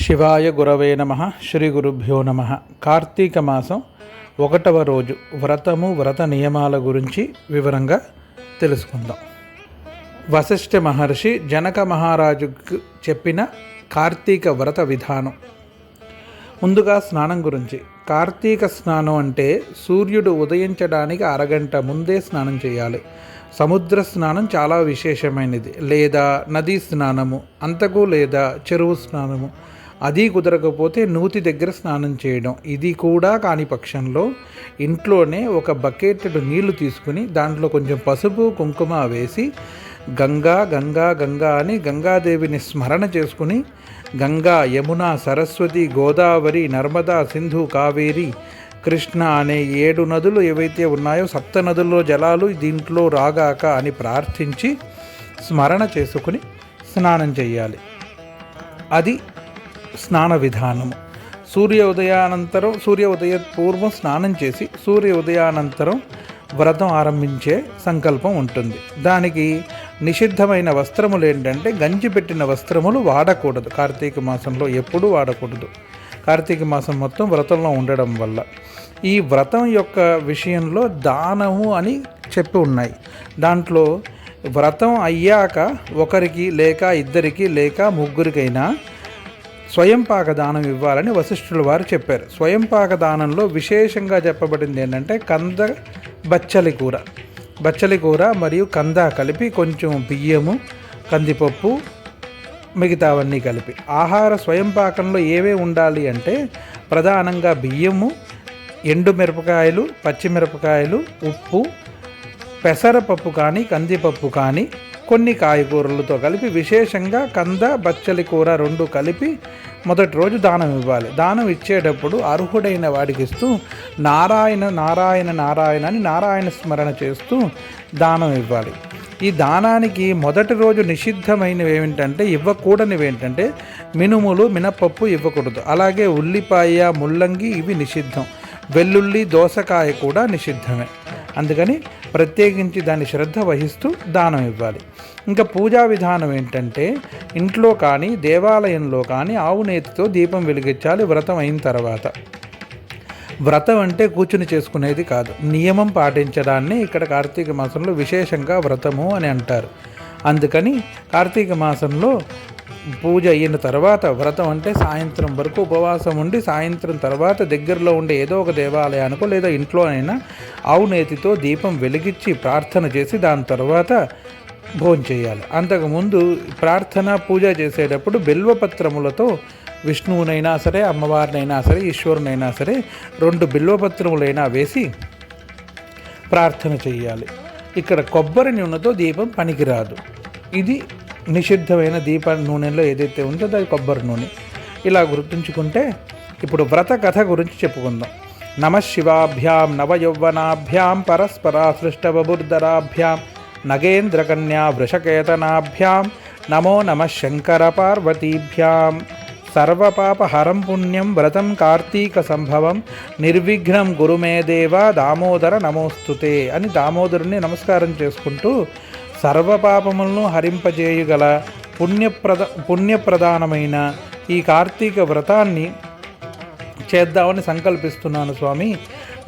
శివాయ గురవే నమ శ్రీ గురుభ్యో నమ. కార్తీక మాసం ఒకటవ రోజు వ్రతము వ్రత నియమాల గురించి వివరంగా తెలుసుకుందాం. వశిష్ఠ మహర్షి జనక మహారాజుకు చెప్పిన కార్తీక వ్రత విధానం. ముందుగా స్నానం గురించి. కార్తీక స్నానం అంటే సూర్యుడు ఉదయించడానికి అరగంట ముందే స్నానం చేయాలి. సముద్ర స్నానం చాలా విశేషమైనది. లేదా నదీ స్నానము అంతకు లేదా చెరువు స్నానము అది కుదరకపోతే నూతి దగ్గర స్నానం చేయడం. ఇది కూడా కాని పక్షంలో ఇంట్లోనే ఒక బకెట్ నీళ్ళు తీసుకుని దాంట్లో కొంచెం పసుపు కుంకుమ వేసి గంగా గంగా గంగా అని గంగాదేవిని స్మరణ చేసుకుని గంగా యమున సరస్వతి గోదావరి నర్మదా సింధు కావేరి కృష్ణ అనే ఏడు నదులు ఏవైతే ఉన్నాయో సప్త నదుల్లో జలాలు దీంట్లో రాగాక అని ప్రార్థించి స్మరణ చేసుకుని స్నానం చేయాలి. అది స్నాన విధానము. సూర్య ఉదయానంతరం సూర్య ఉదయ పూర్వం స్నానం చేసి సూర్య ఉదయానంతరం వ్రతం ఆరంభించే సంకల్పం ఉంటుంది. దానికి నిషిద్ధమైన వస్త్రములు ఏంటంటే గంజి పెట్టిన వస్త్రములు వాడకూడదు. కార్తీక మాసంలో ఎప్పుడూ వాడకూడదు. కార్తీక మాసం మొత్తం వ్రతంలో ఉండడం వల్ల. ఈ వ్రతం యొక్క విషయంలో దానము అని చెప్పి ఉన్నాయి. దాంట్లో వ్రతం అయ్యాక ఒకరికి లేక ఇద్దరికి లేక ముగ్గురికైనా స్వయంపాక దానం ఇవ్వాలని వశిష్ఠుల వారు చెప్పారు. స్వయంపాక దానంలో విశేషంగా చెప్పబడింది ఏంటంటే కంద బచ్చలి కూర. బచ్చలి కూర మరియు కంద కలిపి కొంచెం బియ్యము కందిపప్పు మిగతావన్నీ కలిపి. ఆహార స్వయంపాకంలో ఏవే ఉండాలి అంటే ప్రధానంగా బియ్యము ఎండు మిరపకాయలు పచ్చిమిరపకాయలు ఉప్పు పెసరపప్పు కానీ కందిపప్పు కానీ కొన్ని కాయగూరలతో కలిపి విశేషంగా కంద బచ్చలి కూర రెండు కలిపి మొదటి రోజు దానం ఇవ్వాలి. దానం ఇచ్చేటప్పుడు అర్హుడైన వాడికి ఇస్తూ నారాయణ నారాయణ నారాయణ అని నారాయణ స్మరణ చేస్తూ దానం ఇవ్వాలి. ఈ దానానికి మొదటి రోజు నిషిద్ధమైనవి ఏమిటంటే ఇవ్వకూడనివి ఏంటంటే మినుములు మినపప్పు ఇవ్వకూడదు. అలాగే ఉల్లిపాయ ముల్లంగి ఇవి నిషిద్ధం. వెల్లుల్లి దోసకాయ కూడా నిషిద్ధమే. అందుకని ప్రత్యేకించి దాన్ని శ్రద్ధ వహిస్తూ దానం ఇవ్వాలి. ఇంకా పూజా విధానం ఏంటంటే ఇంట్లో కానీ దేవాలయంలో కానీ ఆవు నేతితో దీపం వెలిగించాలి వ్రతం అయిన తర్వాత. వ్రతం అంటే కూర్చుని చేసుకునేది కాదు. నియమం పాటించడాన్ని ఇక్కడ కార్తీక మాసంలో విశేషంగా వ్రతము అని అంటారు. అందుకని కార్తీక మాసంలో పూజ అయిన తర్వాత వ్రతం అంటే సాయంత్రం వరకు ఉపవాసం ఉండి సాయంత్రం తర్వాత దగ్గరలో ఉండే ఏదో ఒక దేవాలయానికో లేదా ఇంట్లో అయినా దీపం వెలిగించి ప్రార్థన చేసి దాని తర్వాత భోంచేయాలి అంతకుముందు ప్రార్థన పూజ చేసేటప్పుడు బిల్వపత్రములతో విష్ణువునైనా సరే అమ్మవారినైనా సరే ఈశ్వరునైనా సరే రెండు బిల్వపత్రములైనా వేసి ప్రార్థన చేయాలి. ఇక్కడ కొబ్బరి నూనెతో దీపం పనికిరాదు. ఇది నిషిద్ధమైన దీప నూనెలో ఏదైతే ఉందో అది కొబ్బరి నూనె. ఇలా గుర్తుంచుకుంటే ఇప్పుడు వ్రత కథ గురించి చెప్పుకుందాం. నమ శివాభ్యాం నవయౌవనాభ్యాం పరస్పరా సృష్టబుర్ధరాభ్యాం నగేంద్రకన్యా వృషకేతనాభ్యాం నమో నమ శంకర పార్వతీభ్యాం సర్వపాపహరం పుణ్యం వ్రతం కార్తీక సంభవం నిర్విఘ్నం గురుమే దేవ దామోదర నమోస్తుతే అని దామోదరుని నమస్కారం చేసుకుంటూ సర్వపాపములను హరింపజేయగల పుణ్యప్రద పుణ్యప్రధానమైన ఈ కార్తీక వ్రతాన్ని చేద్దామని సంకల్పిస్తున్నాను స్వామి.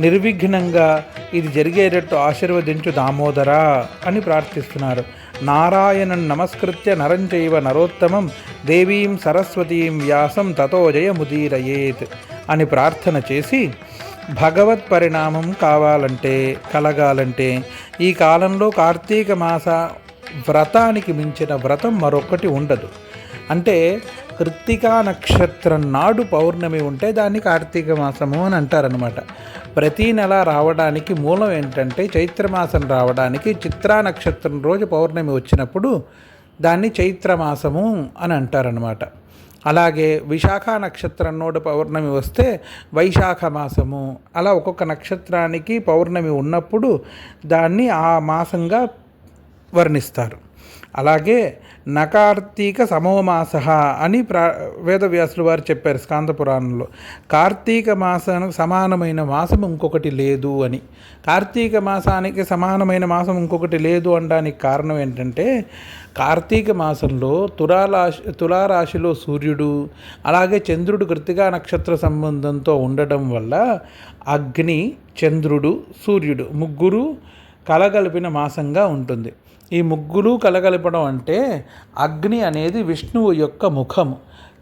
నిర్విఘ్నంగా ఇది జరిగేటట్టు ఆశీర్వదించు దామోదరా అని ప్రార్థిస్తున్నారు. నారాయణన్ నమస్కృత్య నరం చైవ నరోత్తమం దేవీం సరస్వతీం వ్యాసం తతో జయముదీరయేత్ అని ప్రార్థన చేసి భగవత్ పరిణామం కావాలంటే కలగాలంటే ఈ కాలంలో కార్తీక మాస వ్రతానికి మించిన వ్రతం మరొకటి ఉండదు. అంటే కృత్తికా నక్షత్రం నాడు పౌర్ణమి ఉంటే దాన్ని కార్తీక మాసము అని అంటారనమాట ప్రతి నెల రావడానికి మూలం ఏంటంటే చైత్రమాసం రావడానికి చిత్రా నక్షత్రం రోజు పౌర్ణమి వచ్చినప్పుడు దాన్ని చైత్రమాసము అని అంటారనమాట అలాగే విశాఖ నక్షత్రం నోడు పౌర్ణమి వస్తే వైశాఖ మాసము. అలా ఒక్కొక్క నక్షత్రానికి పౌర్ణమి ఉన్నప్పుడు దాన్ని ఆ మాసంగా వర్ణిస్తారు. అలాగే నకార్తీక సమోమాస అని ప్రా వేదవ్యాసులు వారు చెప్పారు స్కాంద పురాణంలో. కార్తీక మాసానికి సమానమైన మాసం ఇంకొకటి లేదు అని. కార్తీక మాసానికి సమానమైన మాసం ఇంకొకటి లేదు అనడానికి కారణం ఏంటంటే కార్తీక మాసంలో తులారాశి తులారాశిలో సూర్యుడు అలాగే చంద్రుడు కృతిగా నక్షత్ర సంబంధంతో ఉండడం వల్ల అగ్ని చంద్రుడు సూర్యుడు ముగ్గురు కలగలిపిన మాసంగా ఉంటుంది. ఈ ముగ్గులు కలగలపడం అంటే అగ్ని అనేది విష్ణువు యొక్క ముఖం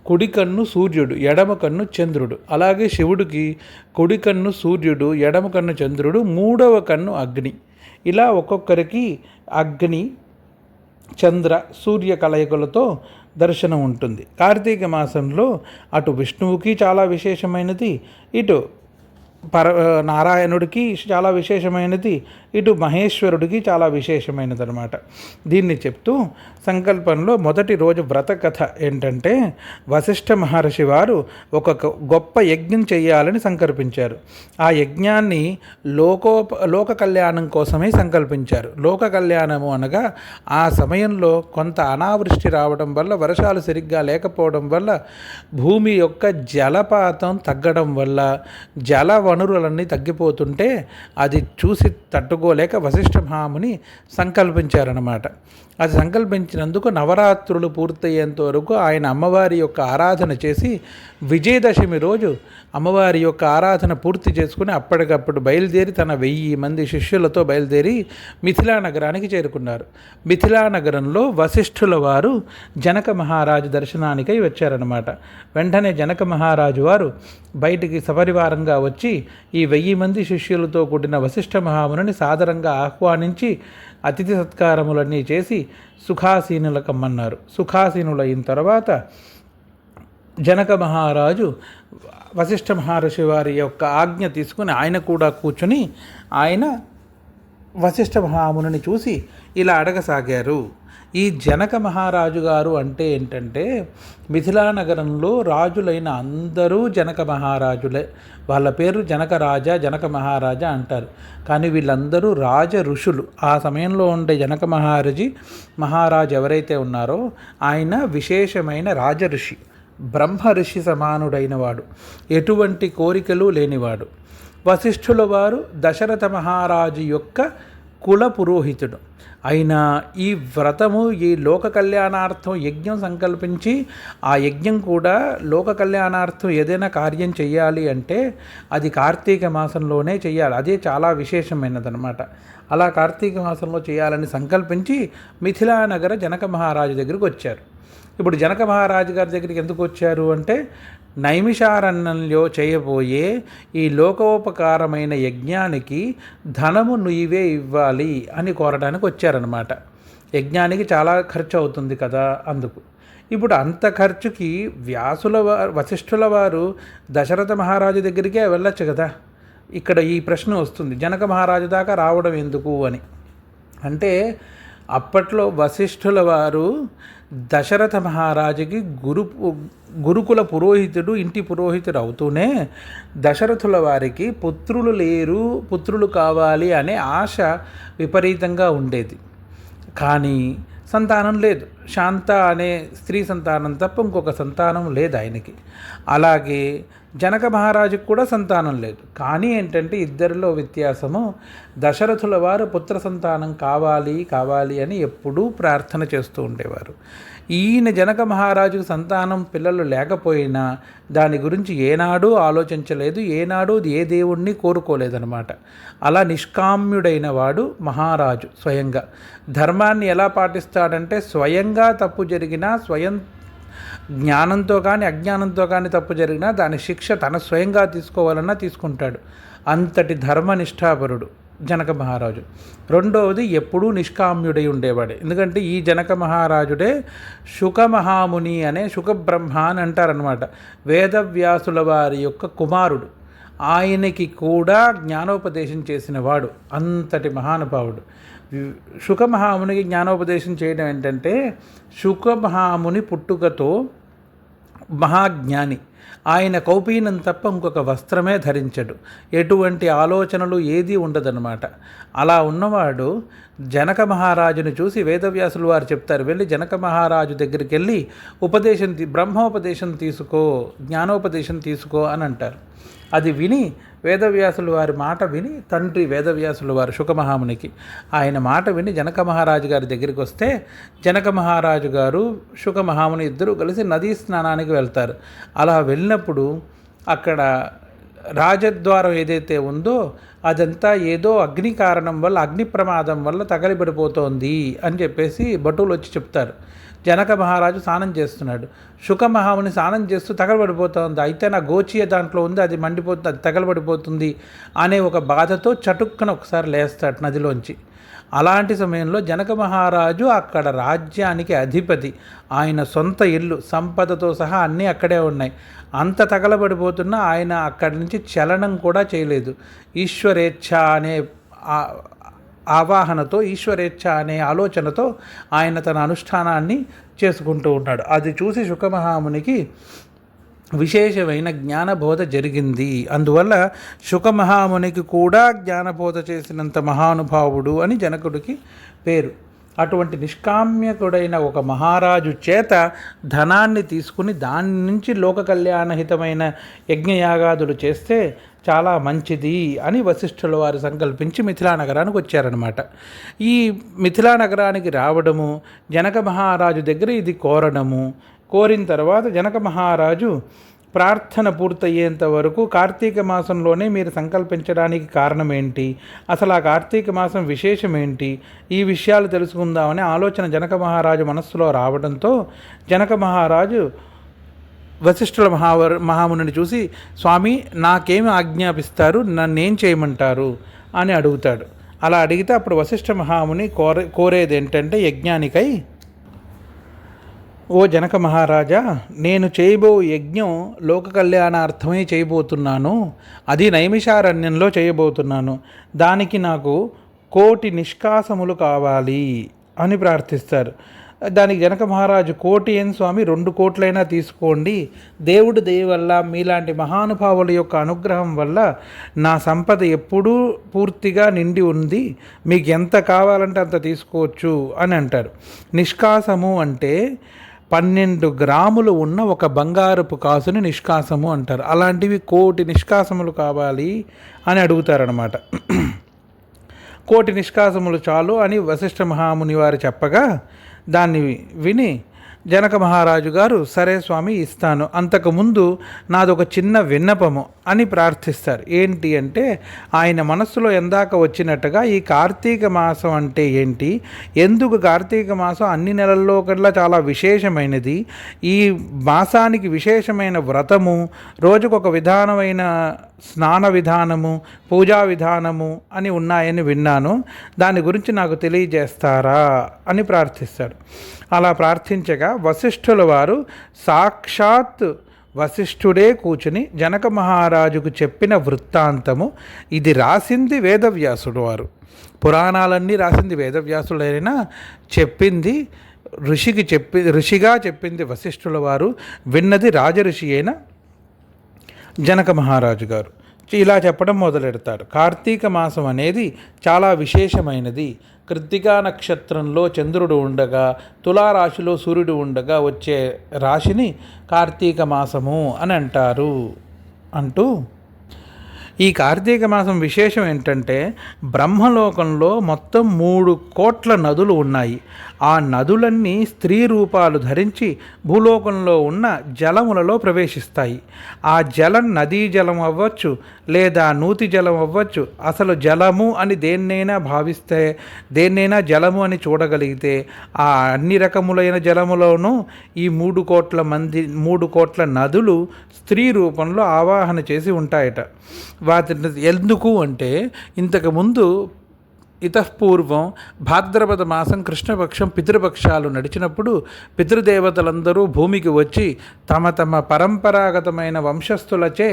కుడి కన్ను సూర్యుడు ఎడమ కన్ను చంద్రుడు. అలాగే శివుడికి కుడి కన్ను సూర్యుడు ఎడమ కన్ను చంద్రుడు మూడవ కన్ను అగ్ని. ఇలా ఒక్కొక్కరికి అగ్ని చంద్ర సూర్య కలయికలతో దర్శనం ఉంటుంది. కార్తీక మాసంలో అటు విష్ణువుకి చాలా విశేషమైనది ఇటు పర నారాయణుడికి చాలా విశేషమైనది ఇటు మహేశ్వరుడికి చాలా విశేషమైనది అనమాట దీన్ని చెప్తూ సంకల్పంలో మొదటి రోజు వ్రత కథ ఏంటంటే వశిష్ఠ మహర్షి వారు ఒక గొప్ప యజ్ఞం చేయాలని సంకల్పించారు. ఆ యజ్ఞాన్ని లోకో లోక కళ్యాణం కోసమే సంకల్పించారు. లోక కళ్యాణము అనగా ఆ సమయంలో కొంత అనావృష్టి రావడం వల్ల వర్షాలు సరిగ్గా లేకపోవడం వల్ల భూమి యొక్క జలపాతం తగ్గడం వల్ల జల వనరులన్నీ తగ్గిపోతుంటే అది చూసి తట్టుకోలేక వశిష్ఠ మహాముని సంకల్పించారన్నమాట. అది సంకల్పించినందుకు నవరాత్రులు పూర్తయ్యేంత వరకు ఆయన అమ్మవారి యొక్క ఆరాధన చేసి విజయదశమి రోజు అమ్మవారి యొక్క ఆరాధన పూర్తి చేసుకుని అప్పటికప్పుడు బయలుదేరి తన వెయ్యి మంది శిష్యులతో బయలుదేరి మిథిలా నగరానికి చేరుకున్నారు. మిథిలా నగరంలో వశిష్ఠుల వారు జనక మహారాజు దర్శనానికై వచ్చారనమాట వెంటనే జనక మహారాజు వారు బయటికి సపరివారంగా వచ్చి ఈ వెయ్యి మంది శిష్యులతో కూడిన వశిష్ఠ మహాముని సాదరంగా ఆహ్వానించి అతిథి సత్కారములన్నీ చేసి సుఖాసీనులకమ్మన్నారు సుఖాసీనులైన తర్వాత జనక మహారాజు వశిష్ఠ మహర్షి వారి యొక్క ఆజ్ఞ తీసుకుని ఆయన కూడా కూర్చుని ఆయన వశిష్ఠ మహాముని చూసి ఇలా అడగసాగారు. ఈ జనక మహారాజు గారు అంటే ఏంటంటే మిథిలా నగరంలో రాజులైన అందరూ జనక మహారాజులే. వాళ్ళ పేరు జనక రాజా జనక మహారాజా అంటారు. కానీ వీళ్ళందరూ రాజ ఋషులు. ఆ సమయంలో ఉండే జనక మహారాజి మహారాజు ఎవరైతే ఉన్నారో ఆయన విశేషమైన రాజ ఋషి బ్రహ్మ ఋషి సమానుడైన వాడు. ఎటువంటి కోరికలు లేనివాడు. వశిష్ఠుల వారు దశరథ మహారాజు యొక్క కుల పురోహితుడు. అయినా ఈ వ్రతము ఈ లోక కళ్యాణార్థం యజ్ఞం సంకల్పించి ఆ యజ్ఞం కూడా లోక కళ్యాణార్థం ఏదైనా కార్యం చేయాలి అంటే అది కార్తీక మాసంలోనే చేయాలి అదే చాలా విశేషమైనదనమాట అలా కార్తీక మాసంలో చేయాలని సంకల్పించి మిథిలా నగర జనక మహారాజు దగ్గరికి వచ్చారు. ఇప్పుడు జనక మహారాజు గారి దగ్గరికి ఎందుకు వచ్చారు అంటే నైమిషారణ్యంలో చేయబోయే ఈ లోకోపకారమైన యజ్ఞానికి ధనము నువ్వే ఇవ్వాలి అని కోరడానికి వచ్చారనమాట యజ్ఞానికి చాలా ఖర్చు అవుతుంది కదా అందుకు. ఇప్పుడు అంత ఖర్చుకి వ్యాసుల వారు వశిష్ఠుల వారు దశరథ మహారాజు దగ్గరికే వెళ్ళొచ్చు కదా. ఇక్కడ ఈ ప్రశ్న వస్తుంది జనక మహారాజు దాకా రావడం ఎందుకు అని. అంటే అప్పట్లో వశిష్ఠుల వారు దశరథ మహారాజుకి గురు గురుకుల పురోహితుడు ఇంటి పురోహితుడు అవుతూనే దశరథుల వారికి పుత్రులు లేరు పుత్రులు కావాలి అనే ఆశ విపరీతంగా ఉండేది. కానీ సంతానం లేదు. శాంత అనే స్త్రీ సంతానం తప్ప ఇంకొక సంతానం లేదు ఆయనకి. అలాగే జనక మహారాజుకు కూడా సంతానం లేదు. కానీ ఏంటంటే ఇద్దరిలో వ్యత్యాసము దశరథుల వారు పుత్ర సంతానం కావాలి కావాలి అని ఎప్పుడూ ప్రార్థన చేస్తూ ఉండేవారు. ఈయన జనక మహారాజుకు సంతానం పిల్లలు లేకపోయినా దాని గురించి ఏనాడూ ఆలోచించలేదు ఏనాడు ఏ దేవుణ్ణి కోరుకోలేదనమాట అలా నిష్కామ్యుడైన వాడు మహారాజు స్వయంగా. ధర్మాన్ని ఎలా పాటిస్తాడంటే స్వయంగా తప్పు జరిగినా స్వయం జ్ఞానంతో కానీ అజ్ఞానంతో కానీ తప్పు జరిగినా దాని శిక్ష తన స్వయంగా తీసుకోవాలన్నా తీసుకుంటాడు. అంతటి ధర్మనిష్టాపరుడు జనక మహారాజు. రెండవది ఎప్పుడూ నిష్కామ్యుడై ఉండేవాడు. ఎందుకంటే ఈ జనక మహారాజుడే శుకమహాముని అనే శుకబ్రహ్మ అని అంటారనమాట వేదవ్యాసుల వారి యొక్క కుమారుడు. ఆయనకి కూడా జ్ఞానోపదేశం చేసిన వాడు. అంతటి మహానుభావుడు. శుకమహామునికి జ్ఞానోపదేశం చేయడం ఏంటంటే శుకమహాముని పుట్టుకతో మహాజ్ఞాని. ఆయన కౌపీనం తప్ప ఇంకొక వస్త్రమే ధరించడు. ఎటువంటి ఆలోచనలు ఏదీ ఉండదన్నమాట. అలా ఉన్నవాడు జనక మహారాజుని చూసి వేదవ్యాసులు వారు చెప్తారు వెళ్ళి జనక మహారాజు దగ్గరికి వెళ్ళి ఉపదేశం బ్రహ్మోపదేశం తీసుకో జ్ఞానోపదేశం తీసుకో అని అంటారు. అది విని వేదవ్యాసులు వారి మాట విని తండ్రి వేదవ్యాసులు వారు శుకమహామునికి ఆయన మాట విని జనక మహారాజు గారి దగ్గరికి వస్తే జనక మహారాజు గారు శుకమహాముని ఇద్దరూ కలిసి నదీ స్నానానికి వెళ్తారు. అలా వెళ్ళినప్పుడు అక్కడ రాజద్వారం ఏదైతే ఉందో అదంతా ఏదో అగ్ని కారణం వల్ల అగ్ని ప్రమాదం వల్ల తగలిబడిపోతోంది అని చెప్పేసి భటులు వచ్చి చెప్తారు. జనక మహారాజు స్నానం చేస్తున్నాడు. శుక మహాముని స్నానం చేస్తూ తగలబడిపోతుంది. అయితే నా గోచియ దాంట్లో ఉంది అది మండిపోతుంది అది తగలబడిపోతుంది అనే ఒక బాధతో చటుక్కన ఒకసారి లేస్తాడు నదిలోంచి. అలాంటి సమయంలో జనక మహారాజు అక్కడ రాజ్యానికి అధిపతి. ఆయన సొంత ఇల్లు సంపదతో సహా అన్నీ అక్కడే ఉన్నాయి. అంత తగలబడిపోతున్నా ఆయన అక్కడి నుంచి చలనం కూడా చేయలేదు. ఈశ్వరేచ్ఛ అనే ఆవాహనతో ఈశ్వరేచ్ఛ అనే ఆలోచనతో ఆయన తన అనుష్ఠానాన్ని చేసుకుంటూ ఉన్నాడు. అది చూసి శుకమహామునికి విశేషమైన జ్ఞానబోధ జరిగింది. అందువల్ల శుకమహామునికి కూడా జ్ఞానబోధ చేసినంత మహానుభావుడు అని జనకుడికి పేరు. అటువంటి నిష్కామ్యకుడైన ఒక మహారాజు చేత ధనాన్ని తీసుకుని దాని నుంచి లోక కళ్యాణహితమైన యజ్ఞయాగాదులు చేస్తే చాలా మంచిది అని వశిష్ఠుల వారు సంకల్పించి మిథిలా నగరానికి వచ్చారనమాట ఈ మిథిలా నగరానికి రావడము జనక మహారాజు దగ్గర ఇది కోరడము కోరిన తర్వాత జనక మహారాజు ప్రార్థన పూర్తయ్యేంత వరకు కార్తీక మాసంలోనే మీరు సంకల్పించడానికి కారణం ఏంటి అసలు ఆ కార్తీక మాసం విశేషం ఏంటి ఈ విషయాలు తెలుసుకుందామనే ఆలోచన జనక మహారాజు మనస్సులో రావడంతో జనక మహారాజు వశిష్ఠుల మహావర్ మహామునిని చూసి స్వామి నాకేమి ఆజ్ఞాపిస్తారు? నన్నేం చేయమంటారు? అని అడుగుతాడు. అలా అడిగితే అప్పుడు వశిష్ఠ మహాముని కోరే కోరేది ఏంటంటే యజ్ఞానికై ఓ జనక మహారాజా నేను చేయబో యజ్ఞం లోక కళ్యాణార్థమే చేయబోతున్నాను. అది నైమిషారణ్యంలో చేయబోతున్నాను. దానికి నాకు కోటి నిష్కాసములు కావాలి అని ప్రార్థిస్తారు. దానికి జనక మహారాజు కోటి ఏం స్వామి? రెండు కోట్లైనా తీసుకోండి. దేవుడి దయ వల్ల మీలాంటి మహానుభావుల యొక్క అనుగ్రహం వల్ల నా సంపద ఎప్పుడూ పూర్తిగా నిండి ఉంది. మీకు ఎంత కావాలంటే అంత తీసుకోవచ్చు అని అంటారు. నిష్కాసము అంటే పన్నెండు గ్రాములు ఉన్న ఒక బంగారపు కాసుని నిష్కాసము అంటారు. అలాంటివి కోటి నిష్కాసములు కావాలి అని అడుగుతారనమాట కోటి నిష్కాసములు చాలు అని వశిష్ఠ మహాముని వారు చెప్పగా దాన్ని విని జనక మహారాజు గారు సరే స్వామి ఇస్తాను. అంతకుముందు నాదొక చిన్న విన్నపము. అని ప్రార్థిస్తారు. ఏంటి అంటే ఆయన మనస్సులో ఎందాక వచ్చినట్టుగా ఈ కార్తీక మాసం అంటే ఏంటి? ఎందుకు కార్తీక మాసం? అన్ని నెలల్లో కల్లా చాలా విశేషమైనది. ఈ మాసానికి విశేషమైన వ్రతము రోజుకొక విధానమైన స్నాన విధానము పూజా విధానము అని ఉన్నాయని విన్నాను. దాని గురించి నాకు తెలియజేస్తారా అని ప్రార్థిస్తాడు అలా ప్రార్థించగా వశిష్ఠుల వారు సాక్షాత్ వశిష్ఠుడే కూర్చుని జనక మహారాజుకు చెప్పిన వృత్తాంతము ఇది రాసింది వేదవ్యాసుడు వారు. పురాణాలన్నీ రాసింది వేదవ్యాసుడైనా చెప్పింది ఋషికి చెప్పి ఋషిగా చెప్పింది వశిష్ఠుల వారు విన్నది రాజఋషి అయిన జనక మహారాజు గారు. ఇలా చెప్పడం మొదలెడతారు. కార్తీక మాసం అనేది చాలా విశేషమైనది. కృత్తికా నక్షత్రంలో చంద్రుడు ఉండగా తులారాశిలో సూర్యుడు ఉండగా వచ్చే రాశిని కార్తీక మాసము అని అంటారు. అంటూ ఈ కార్తీక మాసం విశేషం ఏంటంటే బ్రహ్మలోకంలో మొత్తం మూడు కోట్ల నదులు ఉన్నాయి. ఆ నదులన్నీ స్త్రీ రూపాలు ధరించి భూలోకంలో ఉన్న జలములలో ప్రవేశిస్తాయి. ఆ జలం నదీ జలం అవ్వచ్చు లేదా నూతి జలం అవ్వచ్చు. అసలు జలము అని దేన్నైనా భావిస్తే దేన్నైనా జలము అని చూడగలిగితే ఆ అన్ని రకములైన జలములోనూ ఈ మూడు కోట్ల మంది మూడు కోట్ల నదులు స్త్రీ రూపంలో ఆవాహన చేసి ఉంటాయట. వాటిని ఎందుకు అంటే ఇంతకుముందు ఇతఃపూర్వం భాద్రపద మాసం కృష్ణపక్షం పితృపక్షాలు నడిచినప్పుడు పితృదేవతలందరూ భూమికి వచ్చి తమ తమ పరంపరాగతమైన వంశస్థులచే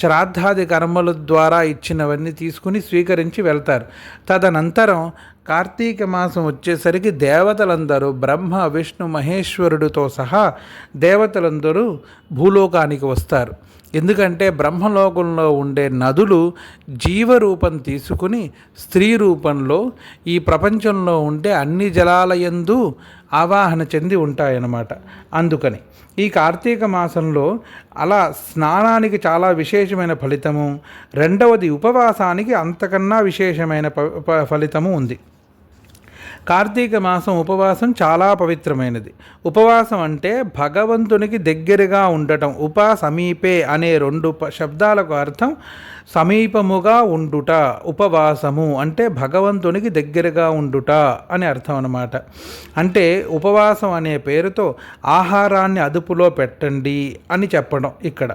శ్రాద్ధాది కర్మల ద్వారా ఇచ్చినవన్నీ తీసుకుని స్వీకరించి వెళ్తారు. తదనంతరం కార్తీక మాసం వచ్చేసరికి దేవతలందరూ బ్రహ్మ విష్ణు మహేశ్వరుడితో సహా దేవతలందరూ భూలోకానికి వస్తారు. ఎందుకంటే బ్రహ్మలోకంలో ఉండే నదులు జీవరూపం తీసుకుని స్త్రీ రూపంలో ఈ ప్రపంచంలో ఉండే అన్ని జలాలయందు ఆవాహన చెంది ఉంటాయన్నమాట. అందుకని ఈ కార్తీక మాసంలో అలా స్నానానికి చాలా విశేషమైన ఫలితము రెండవది ఉపవాసానికి అంతకన్నా విశేషమైన ఫలితము ఉంది. కార్తీక మాసం ఉపవాసం చాలా పవిత్రమైనది. ఉపవాసం అంటే భగవంతునికి దగ్గరగా ఉండటం ఉప సమీపే అనే రెండు శబ్దాలకు అర్థం సమీపముగా ఉండుట ఉపవాసము అంటే భగవంతునికి దగ్గరగా ఉండుట అని అర్థం అన్నమాట. అంటే ఉపవాసం అనే పేరుతో ఆహారాన్ని అదుపులో పెట్టండి అని చెప్పడం ఇక్కడ.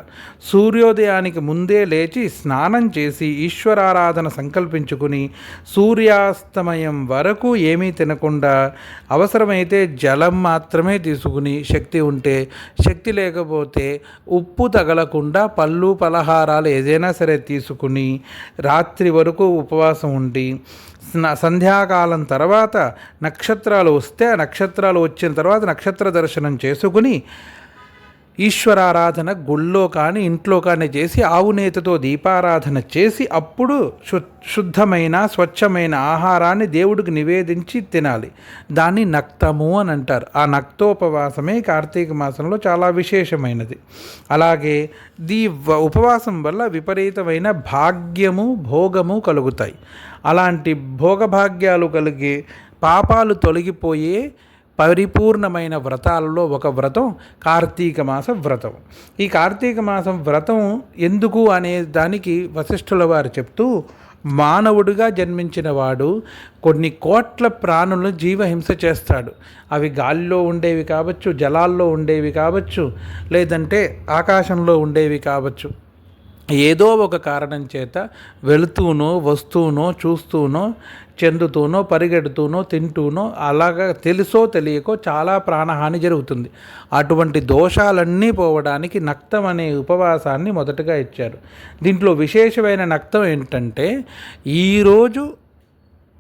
సూర్యోదయానికి ముందే లేచి స్నానం చేసి ఈశ్వరారాధన సంకల్పించుకుని సూర్యాస్తమయం వరకు ఏమీ తినకుండా అవసరమైతే జలం మాత్రమే తీసుకుని శక్తి ఉంటే శక్తి లేకపోతే ఉప్పు తగలకుండా పళ్ళు పలహారాలు ఏదైనా సరే తీసుకుని రాత్రి వరకు ఉపవాసం ఉండి సంధ్యాకాలం తర్వాత నక్షత్రాలు వస్తే ఆ నక్షత్రాలు వచ్చిన తర్వాత నక్షత్ర దర్శనం చేసుకుని ఈశ్వరారాధన గుళ్ళో కానీ ఇంట్లో కానీ చేసి ఆవు నేతతో దీపారాధన చేసి అప్పుడు శుద్ధమైన స్వచ్ఛమైన ఆహారాన్ని దేవుడికి నివేదించి తినాలి. దాన్ని నక్తము అని అంటారు. ఆ నక్తోపవాసమే కార్తీక మాసంలో చాలా విశేషమైనది. అలాగే దీ ఉపవాసం వల్ల విపరీతమైన భాగ్యము భోగము కలుగుతాయి. అలాంటి భోగభాగ్యాలు కలిగి పాపాలు తొలగిపోయే పరిపూర్ణమైన వ్రతాలలో ఒక వ్రతం కార్తీక మాస వ్రతం. ఈ కార్తీక మాసం వ్రతం ఎందుకు అనే దానికి వశిష్ఠుల వారు చెప్తూ మానవుడిగా జన్మించిన వాడు కొన్ని కోట్ల ప్రాణులను జీవహింస చేస్తాడు. అవి గాలిలో ఉండేవి కావచ్చు జలాల్లో ఉండేవి కావచ్చు లేదంటే ఆకాశంలో ఉండేవి కావచ్చు. ఏదో ఒక కారణం చేత వెళుతూనో వస్తూనో చూస్తూనో చెందుతూనో పరిగెడుతూనో తింటూనో అలాగా తెలుసో తెలియకో చాలా ప్రాణహాని జరుగుతుంది. అటువంటి దోషాలన్నీ పోవడానికి నక్తం అనే ఉపవాసాన్ని మొదటగా ఇచ్చారు. దీంట్లో విశేషమైన నక్తం ఏంటంటే ఈరోజు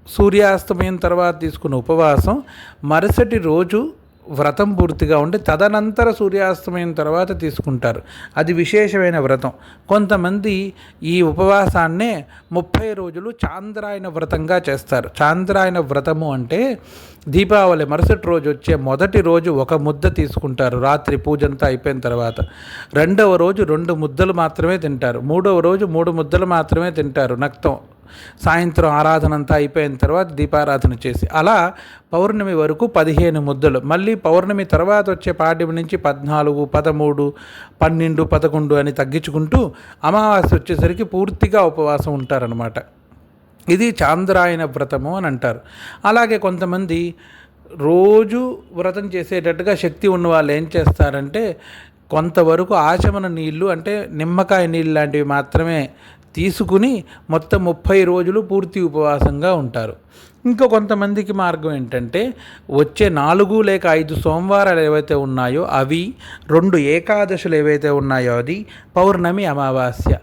సూర్యాస్తమయం తర్వాత తీసుకున్న ఉపవాసం మరుసటి రోజు వ్రతం పూర్తిగా ఉండి తదనంతర సూర్యాస్తమయం తర్వాత తీసుకుంటారు. అది విశేషమైన వ్రతం. కొంతమంది ఈ ఉపవాసాన్నే ముప్పై రోజులు చాంద్రాయన వ్రతంగా చేస్తారు. చాంద్రాయన వ్రతము అంటే దీపావళి మరుసటి రోజు వచ్చే మొదటి రోజు ఒక ముద్ద తీసుకుంటారు. రాత్రి పూజంతా అయిపోయిన తర్వాత. రెండవ రోజు రెండు ముద్దలు మాత్రమే తింటారు. మూడవ రోజు మూడు ముద్దలు మాత్రమే తింటారు నక్తం. సాయంత్రం ఆరాధన అంతా అయిపోయిన తర్వాత దీపారాధన చేసి అలా పౌర్ణమి వరకు పదిహేను ముద్దలు. మళ్ళీ పౌర్ణమి తర్వాత వచ్చే పాడ్యమి నుంచి పద్నాలుగు పదమూడు పన్నెండు పదకొండు అని తగ్గించుకుంటూ అమావాస్య వచ్చేసరికి పూర్తిగా ఉపవాసం ఉంటారనమాట ఇది చాంద్రాయన వ్రతము అని అంటారు. అలాగే కొంతమంది రోజు వ్రతం చేసేటట్టుగా శక్తి ఉన్న వాళ్ళు ఏం చేస్తారంటే కొంతవరకు ఆచమన నీళ్ళు అంటే నిమ్మకాయ నీళ్ళు లాంటివి మాత్రమే తీసుకుని మొత్తం ముప్పై రోజులు పూర్తి ఉపవాసంగా ఉంటారు. ఇంకా కొంతమందికి మార్గం ఏంటంటే వచ్చే నాలుగు లేక ఐదు సోమవారాలు ఏవైతే ఉన్నాయో అవి రెండు ఏకాదశులు ఏవైతే ఉన్నాయో అది పౌర్ణమి అమావాస్య.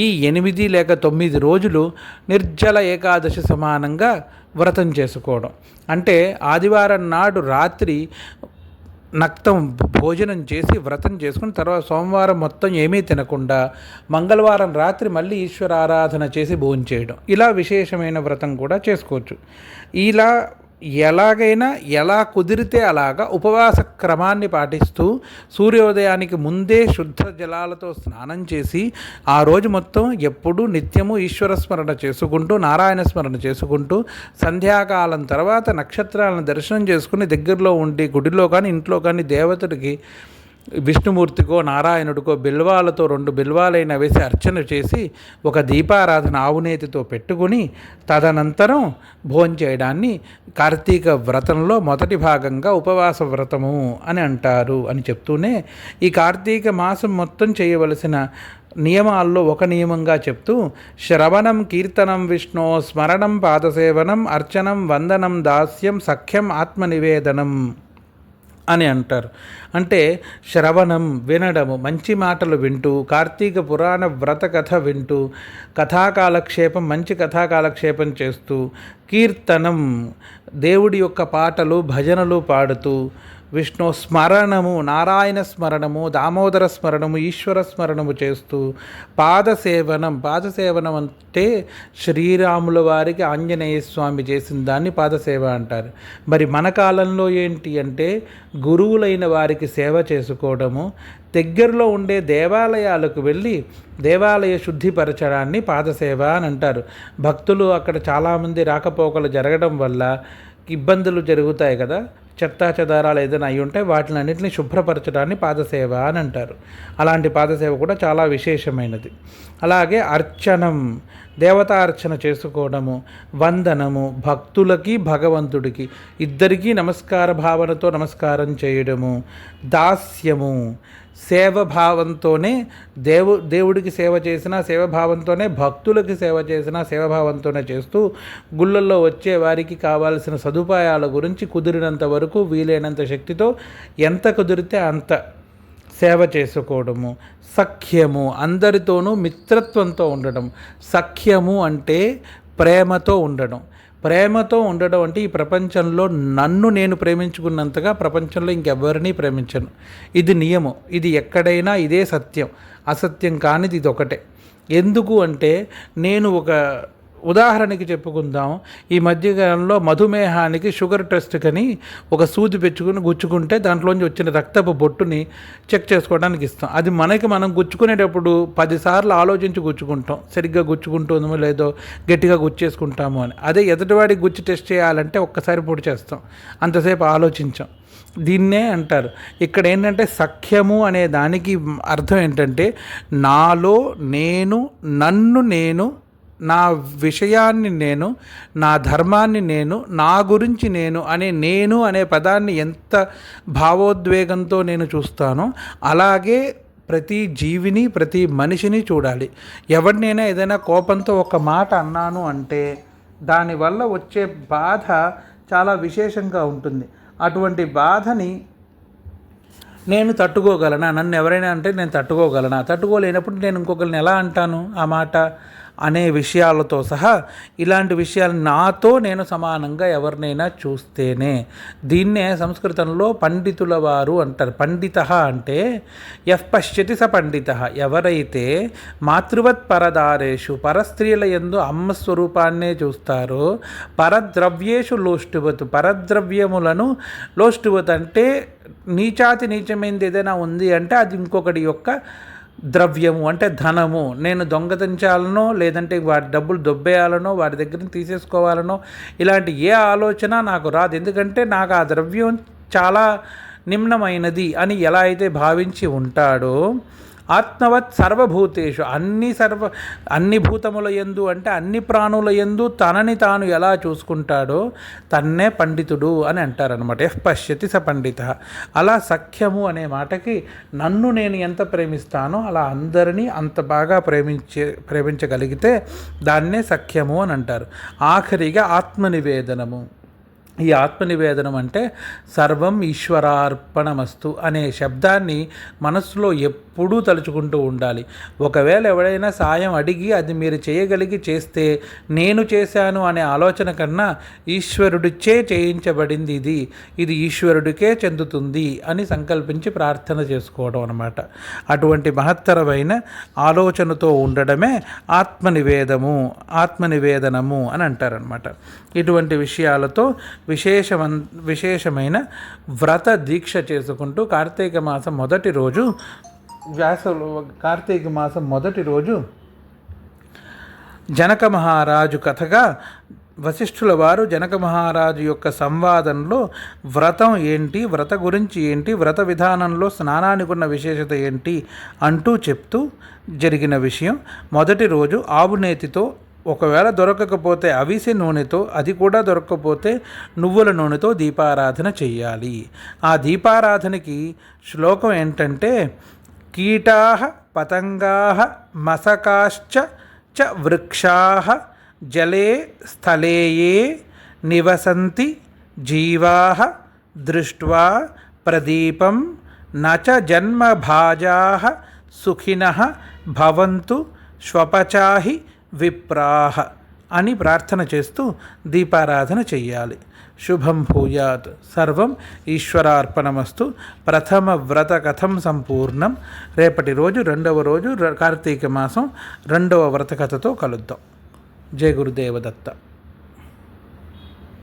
ఈ ఎనిమిది లేక తొమ్మిది రోజులు నిర్జల ఏకాదశి సమానంగా వ్రతం చేసుకోవడం. అంటే ఆదివారం నాడు రాత్రి నక్తం భోజనం చేసి వ్రతం చేసుకుని తర్వాత సోమవారం మొత్తం ఏమీ తినకుండా మంగళవారం రాత్రి మళ్ళీ ఈశ్వర ఆరాధన చేసి భోజనం చేయడం. ఇలా విశేషమైన వ్రతం కూడా చేసుకోవచ్చు. ఇలా ఎలాగైనా ఎలా కుదిరితే అలాగా ఉపవాస క్రమాన్ని పాటిస్తూ సూర్యోదయానికి ముందే శుద్ధ జలాలతో స్నానం చేసి ఆ రోజు మొత్తం ఎప్పుడూ నిత్యము ఈశ్వర స్మరణ చేసుకుంటూ నారాయణ స్మరణ చేసుకుంటూ సంధ్యాకాలం తర్వాత నక్షత్రాలను దర్శనం చేసుకుని దగ్గరలో ఉండి గుడిలో కానీ ఇంట్లో కానీ దేవతడికి విష్ణుమూర్తికో నారాయణుడికో బిల్వాలతో రెండు బిల్వాలైన వేసి అర్చన చేసి ఒక దీపారాధన ఆవునేతితో పెట్టుకుని తదనంతరం భోంచేయడాన్ని కార్తీక వ్రతంలో మొదటి భాగంగా ఉపవాస వ్రతము అని అంటారు అని చెప్తూనే ఈ కార్తీక మాసం మొత్తం చేయవలసిన నియమాల్లో ఒక నియమంగా చెప్తూ శ్రవణం కీర్తనం విష్ణు స్మరణం పాదసేవనం అర్చనం వందనం దాస్యం సఖ్యం ఆత్మనివేదనం అని అంటారు. అంటే శ్రవణం వినడము మంచి మాటలు వింటూ కార్తీక పురాణ వ్రత కథ వింటూ కథాకాలక్షేపం మంచి కథాకాలక్షేపం చేస్తూ కీర్తనం దేవుడి యొక్క పాటలు భజనలు పాడుతూ విష్ణు స్మరణము నారాయణ స్మరణము దామోదర స్మరణము ఈశ్వర స్మరణము చేస్తూ పాదసేవనం పాదసేవనం అంటే శ్రీరాముల వారికి ఆంజనేయ స్వామి చేసిన దాన్ని పాదసేవ అంటారు. మరి మన కాలంలో ఏంటి అంటే గురువులైన వారికి సేవ చేసుకోవడము దగ్గరలో ఉండే దేవాలయాలకు వెళ్ళి దేవాలయ శుద్ధిపరచడాన్ని పాదసేవ అని అంటారు. భక్తులు అక్కడ చాలామంది రాకపోకలు జరగడం వల్ల ఇబ్బందులు జరుగుతాయి కదా. చెత్తా చెదారాలు ఏదైనా అయి ఉంటే వాటిని అన్నింటినీ శుభ్రపరచడాన్ని పాదసేవ అని అంటారు. అలాంటి పాదసేవ కూడా చాలా విశేషమైనది. అలాగే అర్చనం దేవతార్చన చేసుకోవడము వందనము భక్తులకి భగవంతుడికి ఇద్దరికీ నమస్కార భావనతో నమస్కారం చేయడము దాస్యము సేవభావంతోనే దేవు దేవుడికి సేవ చేసిన సేవభావంతోనే భక్తులకి సేవ చేసిన సేవభావంతోనే చేస్తూ గుళ్ళల్లో వచ్చే వారికి కావాల్సిన సదుపాయాల గురించి కుదిరినంత వరకు వీలైనంత శక్తితో ఎంత కుదిరితే అంత సేవ చేసుకోవడము. సఖ్యము అందరితోనూ మిత్రత్వంతో ఉండడం. సఖ్యము అంటే ప్రేమతో ఉండడం. ప్రేమతో ఉండడం అంటే ఈ ప్రపంచంలో నన్ను నేను ప్రేమించుకున్నంతగా ప్రపంచంలో ఇంకెవరిని ప్రేమించను. ఇది నియమం. ఇది ఎక్కడైనా ఇదే సత్యం. అసత్యం కానిది ఇది ఒకటే ఎందుకు అంటే నేను ఒక ఉదాహరణకి చెప్పుకుందాం. ఈ మధ్యకాలంలో మధుమేహానికి షుగర్ టెస్ట్ కని ఒక సూది పెంచుకుని గుచ్చుకుంటే దాంట్లోంచి వచ్చిన రక్తపు బొట్టుని చెక్ చేసుకోవడానికి ఇస్తాం. అది మనకి మనం గుచ్చుకునేటప్పుడు పదిసార్లు ఆలోచించి గుచ్చుకుంటాం. సరిగ్గా గుచ్చుకుంటుందో లేదో గట్టిగా గుచ్చేసుకుంటాము అని. అదే ఎదుటివాడికి గుచ్చి టెస్ట్ చేయాలంటే ఒక్కసారి పొడి చేస్తాం. అంతసేపు ఆలోచించాం. దీన్నే అంటారు. ఇక్కడ ఏంటంటే సఖ్యము అనే దానికి అర్థం ఏంటంటే నాలో నేను నన్ను నేను నా విషయాన్ని నేను నా ధర్మాన్ని నేను నా గురించి నేను అనే నేను అనే పదాన్ని ఎంత భావోద్వేగంతో నేను చూస్తానో అలాగే ప్రతి జీవిని ప్రతి మనిషిని చూడాలి. ఎవరినైనా ఏదైనా కోపంతో ఒక మాట అన్నాను అంటే దానివల్ల వచ్చే బాధ చాలా విశేషంగా ఉంటుంది. అటువంటి బాధని నేను తట్టుకోగలనా? నన్ను ఎవరైనా అంటే నేను తట్టుకోగలనా? తట్టుకోలేనప్పుడు నేను ఇంకొకరిని ఎలా అంటాను ఆ మాట? అనే విషయాలతో సహా ఇలాంటి విషయాలు నాతో నేను సమానంగా ఎవరినైనా చూస్తేనే. దీన్నే సంస్కృతంలో పండితుల వారు అంటారు. పండిత అంటే ఎఫ్ పశ్యతి స పండిత. ఎవరైతే మాతృవత్ పరదారేషు పరస్త్రీల ఎందు అమ్మ స్వరూపాన్నే చూస్తారో పరద్రవ్యేషు లోష్టువత్ పరద్రవ్యములను లోష్టువత్ అంటే నీచాతి నీచమైనది ఏదైనా ఉంది అంటే అది ఇంకొకటి యొక్క ద్రవ్యము అంటే ధనము. నేను దొంగతించాలనో లేదంటే వారి డబ్బులు దొబ్బేయాలనో వారి దగ్గర తీసేసుకోవాలనో ఇలాంటి ఏ ఆలోచన నాకు రాదు. ఎందుకంటే నాకు ఆ ద్రవ్యం చాలా నిమ్నమైనది అని ఎలా అయితే భావించి ఉంటాడో ఆత్మవత్ సర్వభూతేషు. అన్ని సర్వ అన్ని భూతముల ఎందు అంటే అన్ని ప్రాణుల ఎందు తనని తాను ఎలా చూసుకుంటాడో తన్నే పండితుడు అని అంటారనమాట ఎఫ్ పశ్యతి స పండిత. అలా సఖ్యము అనే మాటకి నన్ను నేను ఎంత ప్రేమిస్తానో అలా అందరినీ అంత బాగా ప్రేమించే ప్రేమించగలిగితే దాన్నే సఖ్యము అని అంటారు. ఆఖరిగా ఆత్మనివేదనము. ఈ ఆత్మనివేదనం అంటే సర్వం ఈశ్వరార్పణమస్తు అనే శబ్దాన్ని మనస్సులో ఎప్పుడు తలుచుకుంటూ ఉండాలి. ఒకవేళ ఎవడైనా సాయం అడిగి అది మీరు చేయగలిగి చేస్తే నేను చేశాను అనే ఆలోచన కన్నా ఈశ్వరుడిచే చేయించబడింది ఇది. ఇది ఈశ్వరుడికే చెందుతుంది అని సంకల్పించి ప్రార్థన చేసుకోవడం అనమాట అటువంటి మహత్తరమైన ఆలోచనతో ఉండడమే ఆత్మనివేదము ఆత్మనివేదనము అని అంటారనమాట ఇటువంటి విషయాలతో విశేషమం విశేషమైన వ్రత దీక్ష చేసుకుంటూ కార్తీక మాసం మొదటి రోజు వ్యాస కార్తీక మాసం మొదటి రోజు జనక మహారాజు కథగా వశిష్ఠుల వారు జనక మహారాజు యొక్క సంవాదంలో వ్రతం ఏంటి వ్రత గురించి ఏంటి వ్రత విధానంలో స్నానానికి ఉన్న విశేషత ఏంటి అంటూ చెప్తూ జరిగిన విషయం. మొదటి రోజు ఆవునేతితో ఒకవేళ దొరకకపోతే అవిసె నూనెతో అది కూడా దొరకకపోతే నువ్వుల నూనెతో దీపారాధన చెయ్యాలి. ఆ దీపారాధనకి శ్లోకం ఏంటంటే కీటా పతంగా మసకాశ్చ చ వృక్షా జలే స్థలేయే నివసంతి జీవా దృష్ట్వా ప్రదీపం నచ జన్మభాజా సుఖిన భవంతు శ్వపచాహి విప్రాహ అని ప్రార్థన చేస్తూ దీపారాధన చెయ్యాలి. శుభం భూయాత్ సర్వం ఈశ్వరార్పణమస్తు. ప్రథమ వ్రత కథం సంపూర్ణం. రేపటి రోజు రెండవ రోజు కార్తీక మాసం రెండవ వ్రత కథతో కలుద్దాం. జయ గురుదేవదత్త.